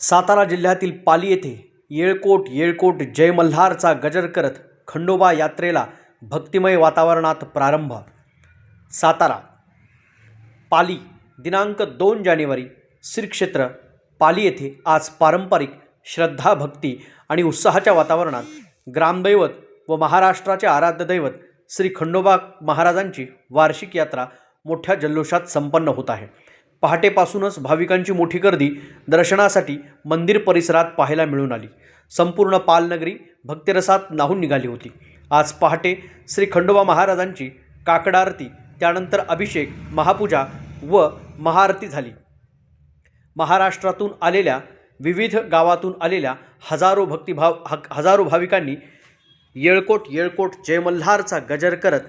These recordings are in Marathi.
सातारा जिल्ह्यातील पाली येथे येळकोट येळकोट जय मल्हारचा गजर करत खंडोबा यात्रेला भक्तिमय वातावरणात प्रारंभ. सातारा पाली दिनांक दोन जानेवारी श्रीक्षेत्र पाली येथे आज पारंपरिक श्रद्धा भक्ती आणि उत्साहाच्या वातावरणात ग्रामदैवत व महाराष्ट्राचे आराध्य दैवत श्री खंडोबा महाराजांची वार्षिक यात्रा मोठ्या जल्लोषात संपन्न होत आहे. पहाटेपासूनच भाविकांची मोठी गर्दी दर्शनासाठी मंदिर परिसरात पाहायला मिळून आली. संपूर्ण पालनगरी भक्तिरसात नाहून निघाली होती. आज पहाटे श्री खंडोबा महाराजांची काकडारती त्यानंतर अभिषेक महापूजा व महाआरती झाली. महाराष्ट्रातून आलेल्या विविध गावातून आलेल्या हजारो भक्तिभाव हक हजारो भाविकांनी येळकोट येळकोट जयमल्हारचा गजर करत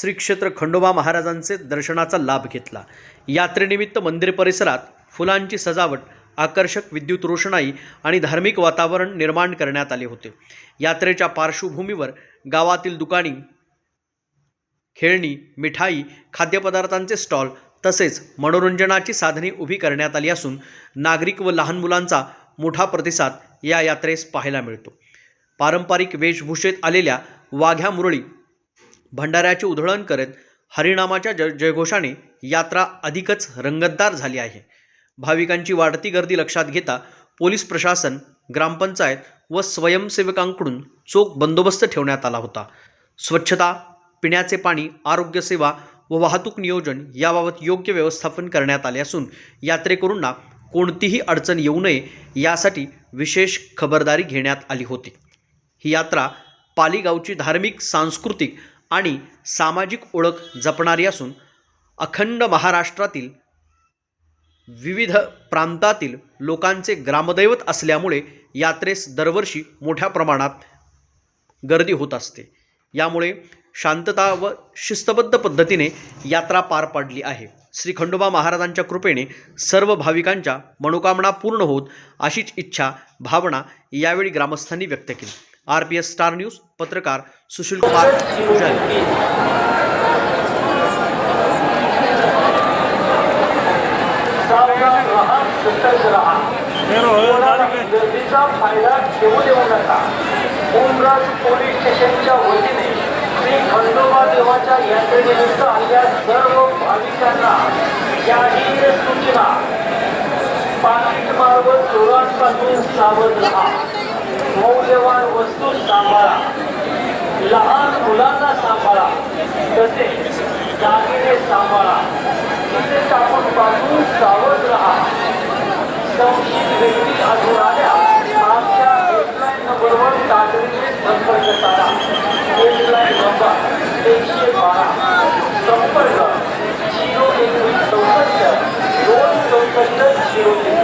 श्री क्षेत्र खंडोबा महाराजांचे दर्शनाचा लाभ घेतला. यात्रेनिमित्त मंदिर परिसरात फुलांची सजावट आकर्षक विद्युत रोषणाई आणि धार्मिक वातावरण निर्माण करण्यात आले होते. यात्रेच्या पार्श्वभूमीवर गावातील दुकानी खेळणी मिठाई खाद्यपदार्थांचे स्टॉल तसेच मनोरंजनाची साधने उभी करण्यात आली असून नागरिक व लहान मुलांचा मोठा प्रतिसाद या यात्रेस पाहायला मिळतो. पारंपरिक वेशभूषेत आलेल्या वाघ्या मुरळी भंडाऱ्याचे उधळण करत हरिनामाच्या जय जयघोषाने यात्रा अधिकच रंगतदार झाली आहे. भाविकांची वाढती गर्दी लक्षात घेता पोलीस प्रशासन ग्रामपंचायत व स्वयंसेवकांकडून चोख बंदोबस्त ठेवण्यात आला होता. स्वच्छता पिण्याचे पाणी आरोग्यसेवा व वाहतूक नियोजन याबाबत योग्य व्यवस्थापन करण्यात आले असून यात्रेकरूंना कोणतीही अडचण येऊ नये यासाठी विशेष खबरदारी घेण्यात आली होती. ही यात्रा पालीगावची धार्मिक सांस्कृतिक आणि सामाजिक ओळख जपणारी असून अखंड महाराष्ट्रातील विविध प्रांतातील लोकांचे ग्रामदैवत असल्यामुळे यात्रेस दरवर्षी मोठ्या प्रमाणात गर्दी होत असते. यामुळे शांतता व शिस्तबद्ध पद्धतीने यात्रा पार पाडली आहे. श्री खंडोबा महाराजांच्या कृपेने सर्व भाविकांच्या मनोकामना पूर्ण होत अशीच इच्छा भावना यावेळी ग्रामस्थांनी व्यक्त केली. R P S Star News पत्रकार सुशील कुमार गर्दीचा फायदा घेऊ देऊ नका उमराज पोलीस स्टेशनच्या वतीने श्री खंडोबा देवाच्या यात्रेनिमित्त आलेल्या सर्व भाविकांना जाहीर सूचना पाकिट मार्ग चोरांपासून सावध राहा. सांभाळा. लहान मुलांना सांभाळा. तसे दागिने सांभाळा. तसेच आपण पासून सावध राहा. संशयित व्यक्ती आढळून आल्या आमच्या हेल्पलाईन नंबरवर तातडीने संपर्क साधा. हेल्पलाईन नंबर एकशे बारा. संपर्क झिरो एकवीस चौसष्ट. दोन चौसष्ट झिरो एक